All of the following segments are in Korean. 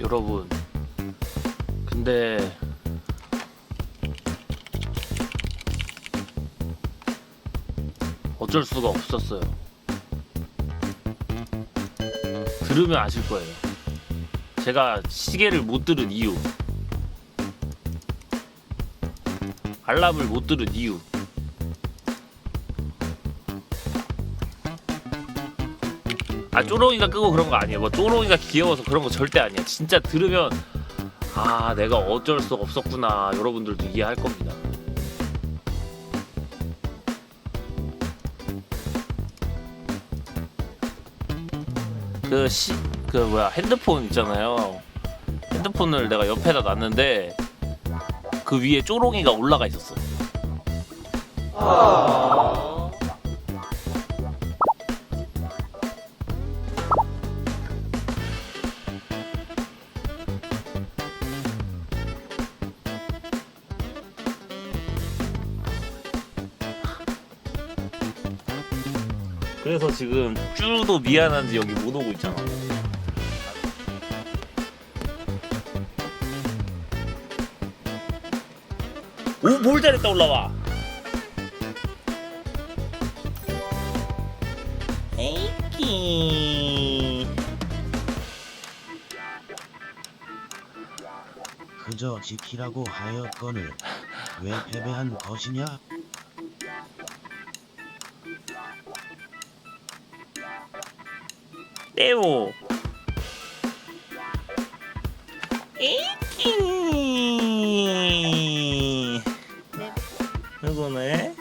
여러분 근데 어쩔 수가 없었어요. 들으면 아실 거예요. 제가 시계를 못 들은 이유 알람을 못 들은 이유 아 쪼롱이가 끄고 그런 거 아니에요. 뭐 쪼롱이가 귀여워서 그런 거 절대 아니야 진짜 들으면 아 내가 어쩔 수가 없었구나. 여러분들도 이해할 겁니다. 그 시 그 뭐야 핸드폰 있잖아요. 핸드폰을 내가 옆에다 놨는데 그 위에 쪼롱이가 올라가 있었어 그래서 지금 쭈도 미안한지 여기 못 오고 있잖아 오, 뭘 잘했다 올라와. 에이키. 그저 지키라고 하였거늘 왜 패배한 것이냐? 네오. 에이키. 이거네.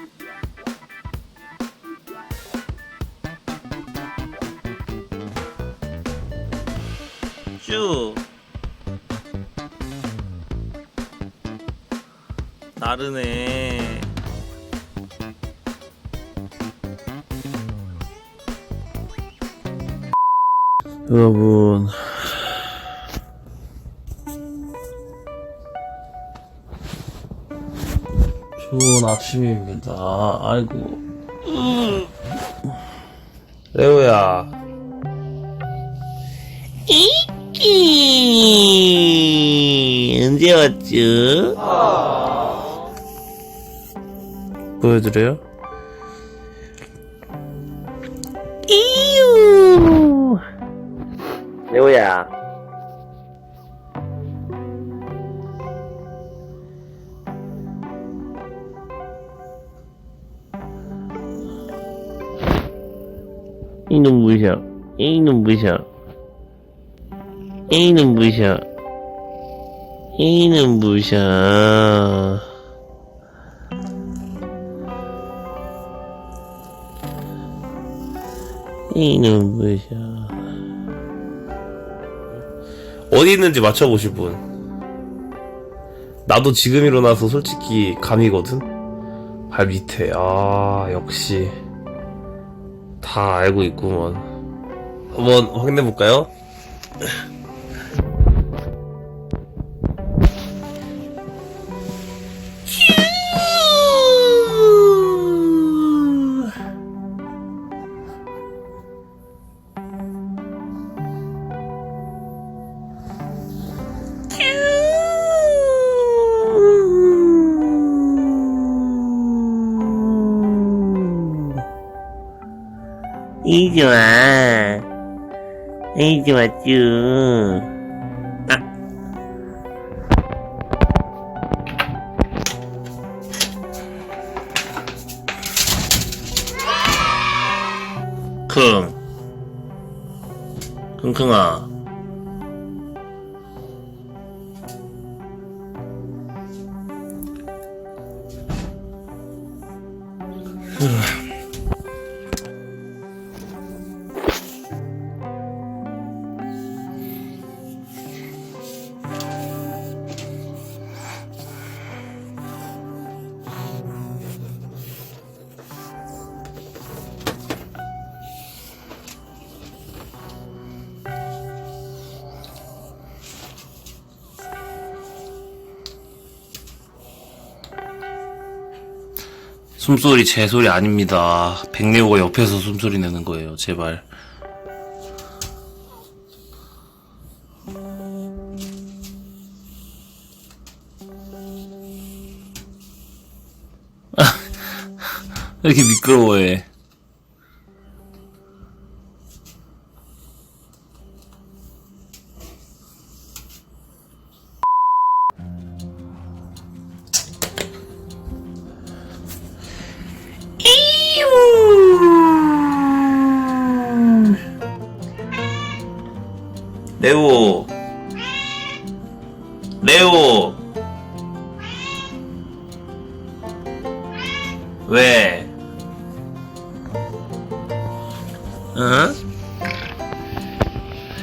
쭈. 나르네. 여러분. 좋은 아침입니다. 아이고. 레오야. 이끼! 언제 왔죠? 보여드려요? 레오야. 이놈 무셔. 이놈 무셔. 이놈 무셔. 이놈 무셔. 이놈 무셔. 어디 있는지 맞춰보실 분. 나도 지금 일어나서 솔직히 감이거든? 발 밑에. 아, 역시. 다 알고 있구먼. 한번 확인해볼까요? 이리 와. 이리 왔쥬. 아. 킁. 킁킁아. 숨소리 제 소리 아닙니다. 백내호가 옆에서 숨소리 내는 거예요. 제발. 왜 이렇게 미끄러워해? 레오 레오 왜? 응?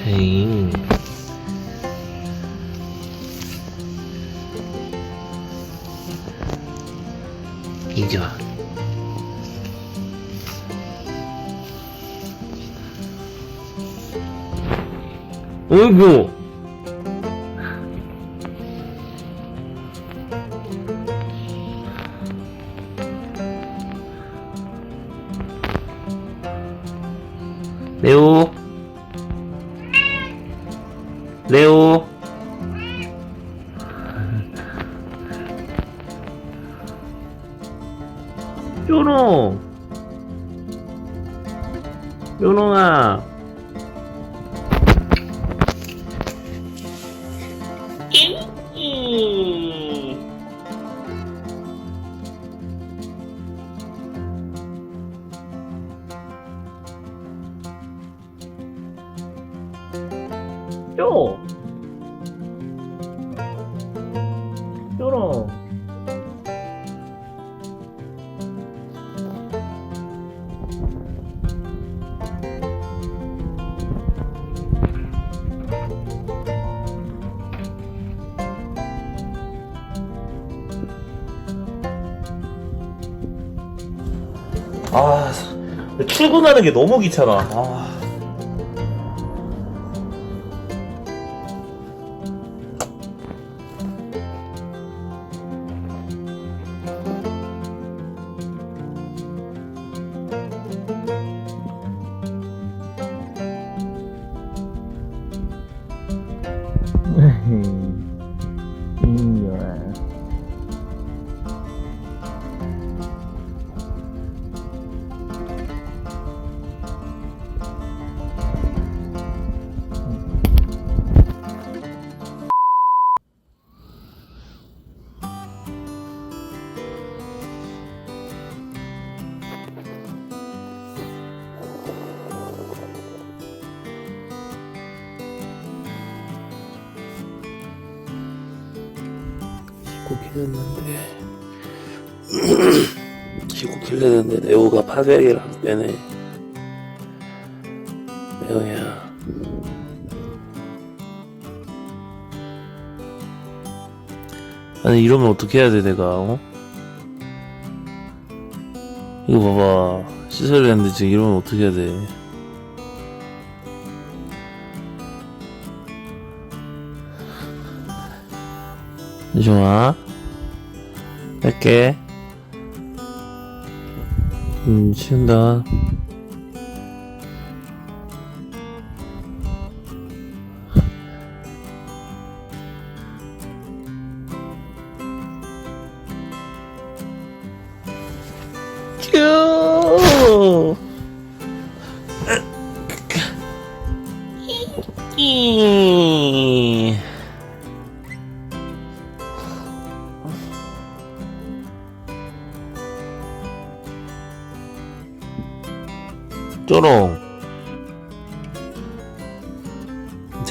에잉 어이구. 레오. 레오. 요롱 요롱아 출근하는 게 너무 귀찮아 아. 기고킬했는데 기고킬했는데 레오가 파괴기를 안 빼네 레오야. 아니 이러면 어떻게 해야 돼 내가 어? 이거 봐봐. 씻어야 되는데 지금 이러면 어떻게 해야 돼? 좋아 할게. 음 쉬운다. 큐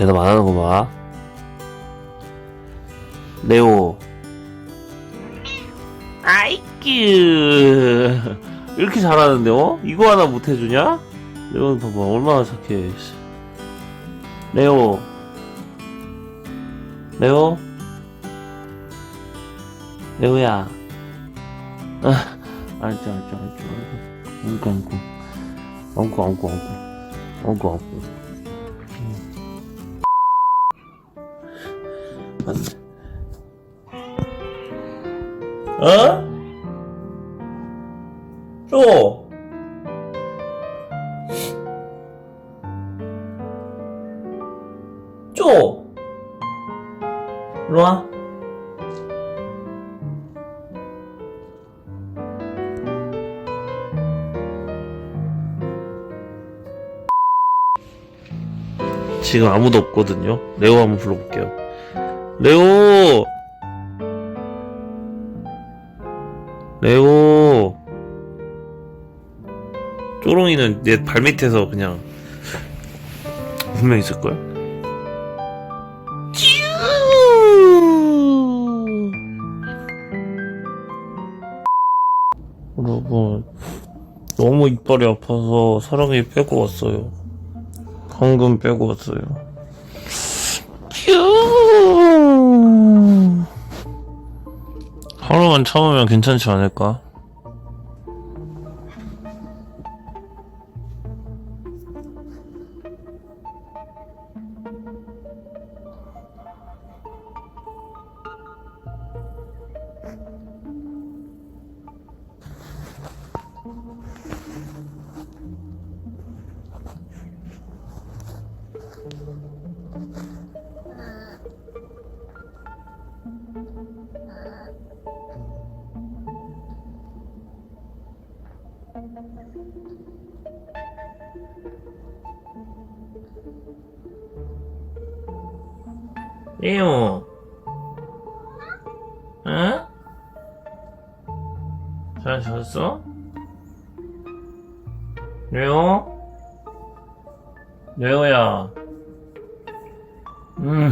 대답 안 하는 거 봐. 레오. 아이큐. 이렇게 잘하는데, 어? 이거 하나 못 해주냐? 레오 봐봐. 얼마나 착해. 씨. 레오. 레오? 레오야. 아, 알죠, 알죠, 알죠. 엉고, 엉고. 엉고, 엉고, 엉고. 엉고, 엉고. 어? 또 쪼! 로아. 지금 아무도 없거든요 레오 한번 불러볼게요 레오 레오! 쪼롱이는 내 발밑에서 그냥 분명 있을걸? 여러분 너무 이빨이 아파서 사랑이 빼고 왔어요 방금 빼고 왔어요 하루만 참으면 괜찮지 않을까? 레오 응? 잘 잤어? 레오? 레오야 음